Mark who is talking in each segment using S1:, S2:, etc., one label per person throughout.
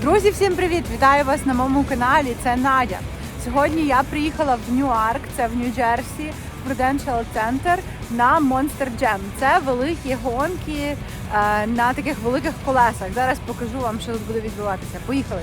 S1: Друзі, всім привіт! Вітаю вас на моєму каналі. Це Надя. Сьогодні я приїхала в Ньюарк, це в Нью-Джерсі, Prudential Center на Monster Jam. Це великі гонки е, на таких великих колесах. Зараз покажу вам, що тут буде відбуватися. Поїхали!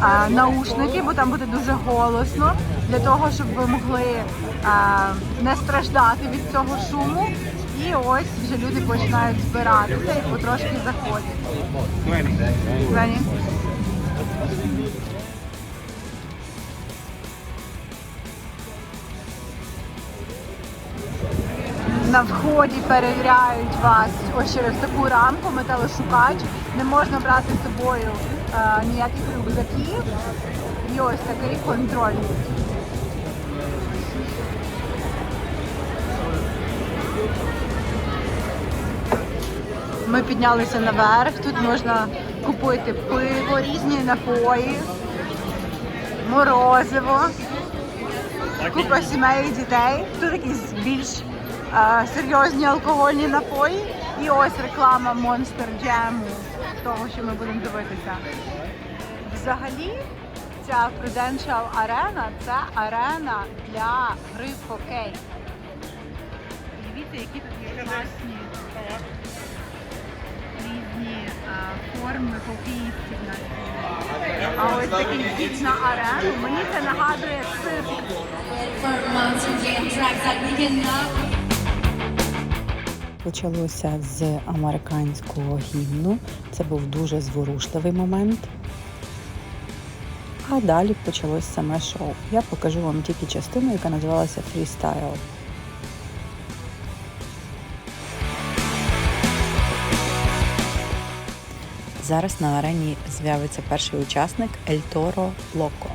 S1: А, наушники, бо там буде дуже голосно, для того, щоб ви могли а, не страждати від цього шуму. І ось вже люди починають збиратися і потрошки заходять. Вені. На вході перевіряють вас ось через таку рамку, металошукач. Не можна брати з собою е, ніяких рюкзаків. І ось такий контроль. Ми піднялися наверх. Тут можна купити пиво, різні напої, морозиво, купа сімей і дітей. Тут якісь більш е, серйозні алкогольні напої. І ось реклама Monster Jam, того, що ми будемо дивитися. Взагалі, ця Prudential Arena це арена для гри в хокей. Дивіться, які тут є класні різні форми хокеїстів навіть. А ось такий вхід на арену, мені це нагадує цирк.
S2: Почалося з американського гімну. Це був дуже зворушливий момент. А далі почалось саме шоу. Я покажу вам тільки частину, яка називалася Фрістайл. Зараз на арені з'явиться перший учасник Ель Торо Локо.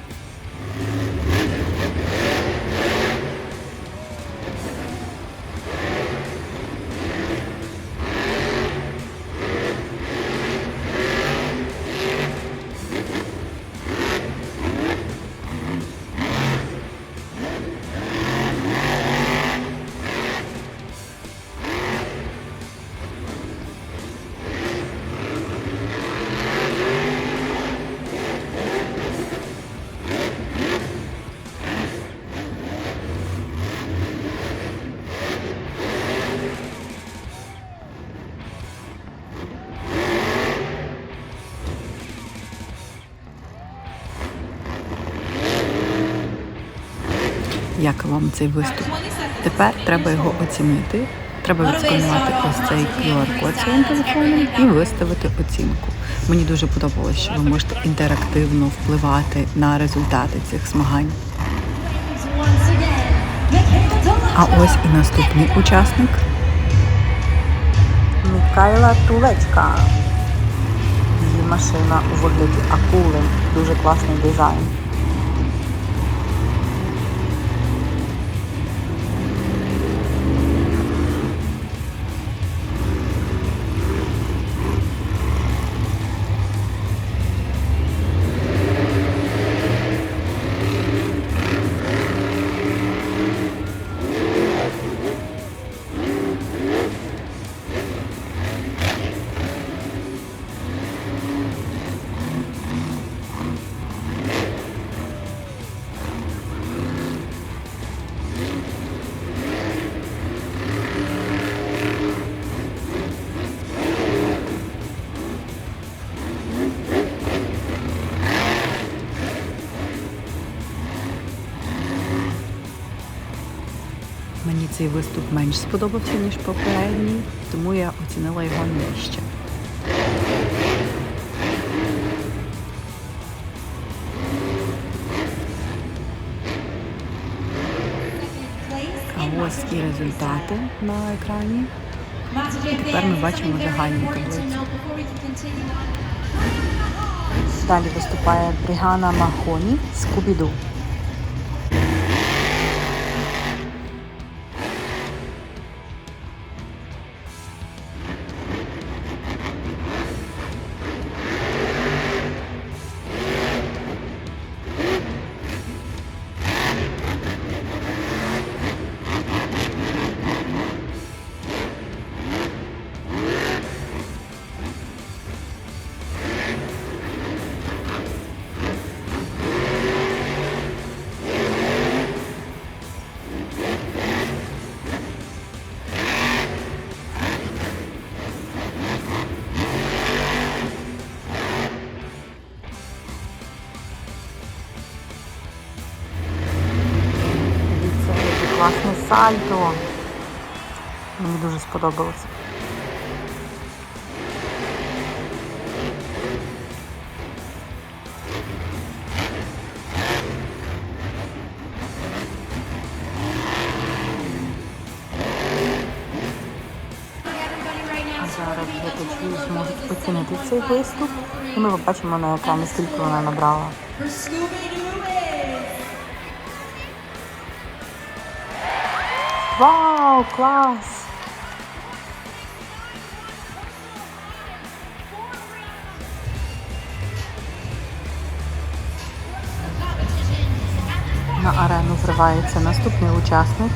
S2: Як вам цей виступ? Тепер треба його оцінити. Треба відсканувати ось цей QR-код своїм телефоном і виставити оцінку. Мені дуже подобалось, що ви можете інтерактивно впливати на результати цих змагань. А ось і наступний учасник. Мікайла Тулечка. Її машина у вигляді акули. Дуже класний дизайн. Мені цей виступ менш сподобався, ніж попередній, тому я оцінила його нижче. А ось і результати на екрані.
S3: Jam
S2: Тепер ми бачимо загальну таблицю. Далі виступає Брігана Махоні з Кубіду. Сальто. Мені дуже сподобалось. Зараз глядачі зможуть оцінити цей виступ, і ми побачимо на екрані, скільки вона набрала. Вау, клас! На арену вривається наступний учасник.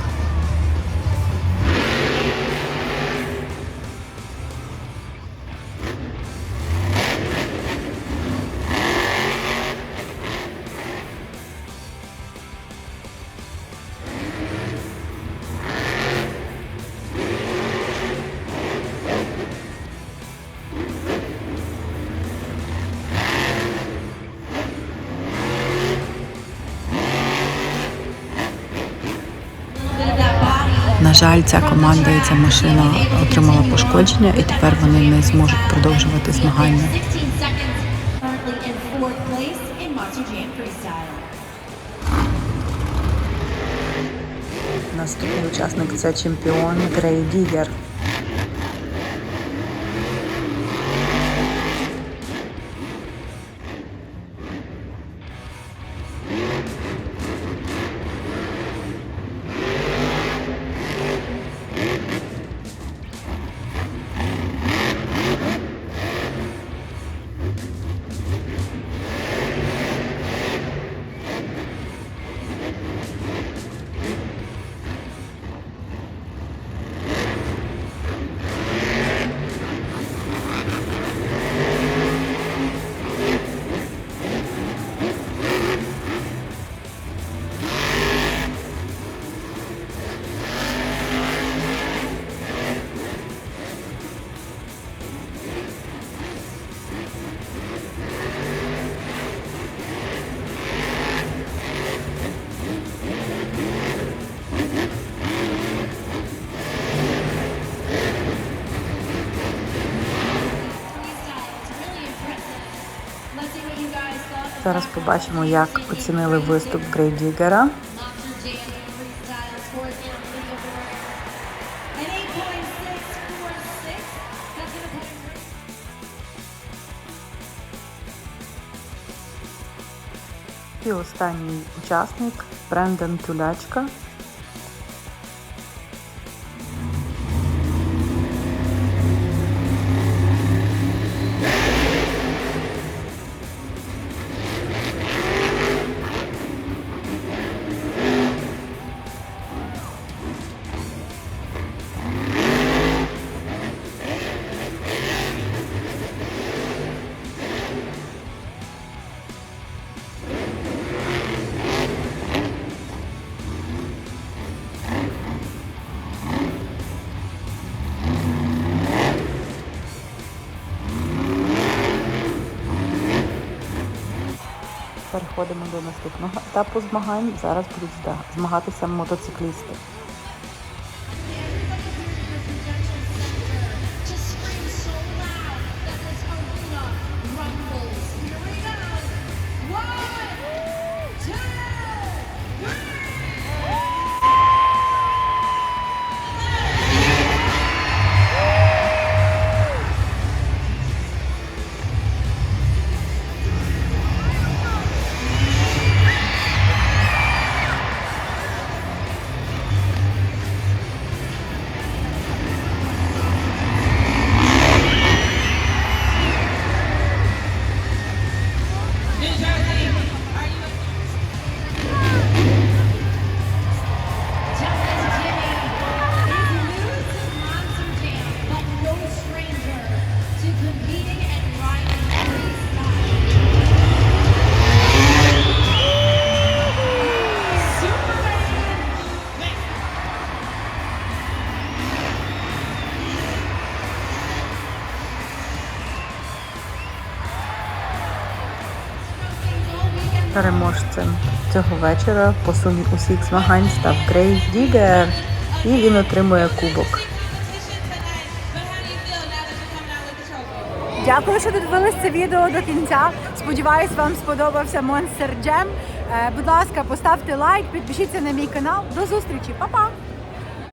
S2: Жаль, ця команда і ця машина отримала пошкодження, і тепер вони не зможуть продовжувати змагання.
S3: 16 seconds. Currently in fourth place in Monster Jam Freestyle.
S2: Наступний учасник це чемпіон Грей Дігер. Зараз побачимо, як оцінили виступ
S3: Грейдігера.
S2: І останній учасник Брендан Sports Переходимо до наступного етапу змагань. Зараз будуть змагатися мотоциклісти. Переможцем цього вечора по сумі усіх змагань став Грей Дігер. І він отримує кубок.
S1: Дякую, що додивились це відео до кінця. Сподіваюсь, вам сподобався Monster Jam. Е, Будь ласка, поставте лайк, підпишіться на мій канал. До зустрічі, Па-па!